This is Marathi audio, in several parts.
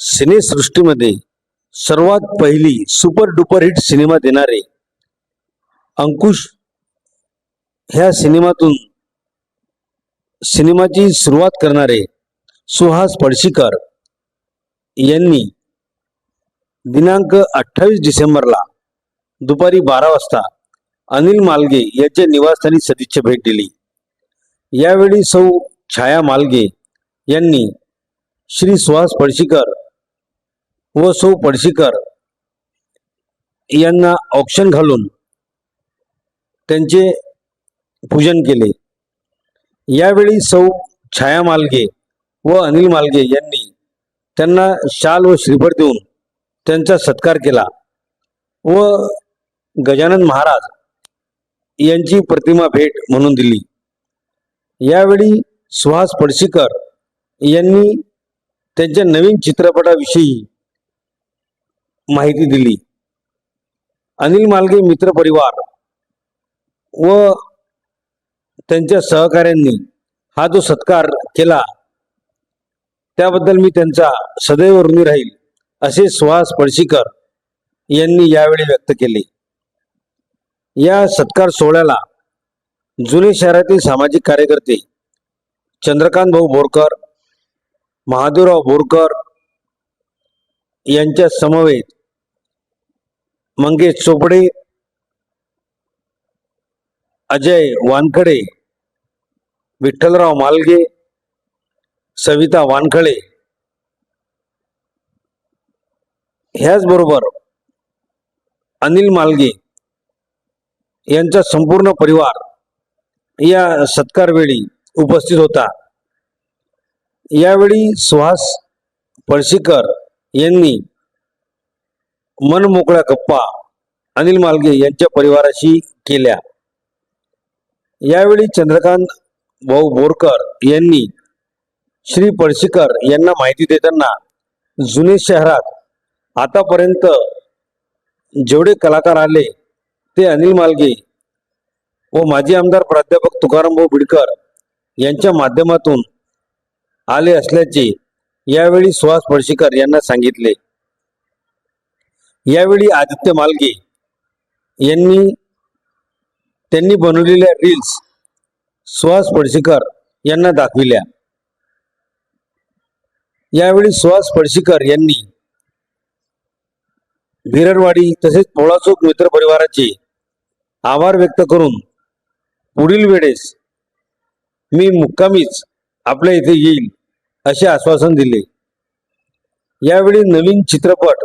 सिनेसृष्टीमध्ये सर्वात पहिली सुपर डुपर हिट सिनेमा देणारे अंकुश ह्या सिनेमातून सिनेमाची सुरुवात करणारे सुहास पडशीकर यांनी दिनांक अठ्ठावीस डिसेंबरला दुपारी बारा वाजता अनिल मालगे यांच्या निवासस्थानी सदिच्छा भेट दिली. यावेळी सौ छाया मालगे यांनी श्री सुहास पडशीकर व सौ पडशीकर यांना ऑक्शन घालून त्यांचे पूजन केले. यावेळी सौ छाया मालगे व अनिल मालगे यांनी त्यांना शाल व श्रीफळ देऊन त्यांचा सत्कार केला व गजानन महाराज यांची प्रतिमा भेट म्हणून दिली. यावेळी सुहास पडशीकर यांनी त्यांच्या नवीन चित्रपटाविषयी माहिती दिली. अनिल मालगे मित्र परिवार व त्यांच्या सहकाऱ्यांनी हा जो सत्कार केला त्याबद्दल मी त्यांचा सदैव ऋणी राहील असे सुहास पळशीकर यांनी यावेळी व्यक्त केले. या सत्कार सोहळ्याला जुने शहरातील सामाजिक कार्यकर्ते चंद्रकांत भाऊ बोरकर महादेवराव बोरकर यांच्या समवेत मंगेश चोपडे अजय वानखडे विठ्ठलराव मालगे सविता वानखळे ह्याचबरोबर अनिल मालगे यांचा संपूर्ण परिवार या सत्कारवेळी उपस्थित होता. यावेळी सुहास पळशीकर यांनी मनमोकळ्या गप्पा अनिल मालगे यांच्या परिवाराशी केल्या. यावेळी चंद्रकांत भाऊ बोरकर यांनी श्री पळशीकर यांना माहिती देताना जुने शहरात आतापर्यंत जेवढे कलाकार आले ते अनिल मालगे व माजी आमदार प्राध्यापक तुकाराम भाऊ बिडकर यांच्या माध्यमातून आले असल्याचे यावेळी सुहास पळशीकर यांना सांगितले. यावेळी आदित्य मालगे यांनी त्यांनी बनवलेल्या रील्स सुहास पळशीकर यांना दाखविल्या. यावेळी सुहास पळशीकर यांनी भिरडवाडी तसेच पोळाचोक मित्र परिवाराचे आभार व्यक्त करून पुढील वेळेस मी मुक्कामीच आपल्या इथे येईल असे आश्वासन दिले. यावेळी नवीन चित्रपट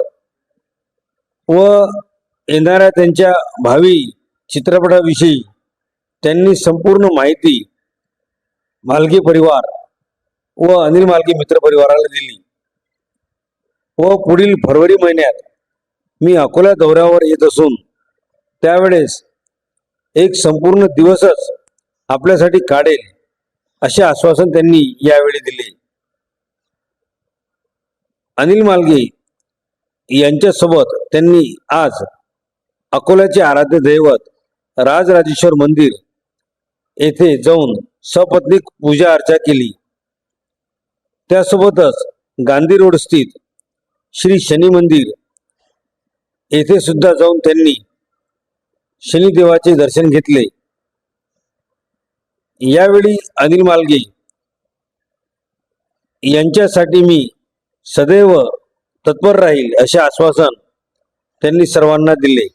व येणाऱ्या त्यांच्या भावी चित्रपटाविषयी त्यांनी संपूर्ण माहिती मालकी परिवार व अनिल मालकी मित्र परिवाराला दिली. व पुढील फरवरी महिन्यात मी अकोला दौऱ्यावर येत असून त्यावेळेस एक संपूर्ण दिवसच आपल्यासाठी काढेल असे आश्वासन त्यांनी यावेळी दिले. अनिल मालगे यांच्यासोबत त्यांनी आज अकोल्याचे आराध्य दैवत राजराजेश्वर मंदिर येथे जाऊन सपत्नीक पूजा अर्चा केली. त्यासोबतच गांधी रोड स्थित श्री शनी मंदिर येथे सुद्धा जाऊन त्यांनी शनिदेवाचे दर्शन घेतले. यावेळी अनिल मालगे यांच्यासाठी मी सदैव तत्पर राहील असे आश्वासन त्यांनी सर्वांना दिले.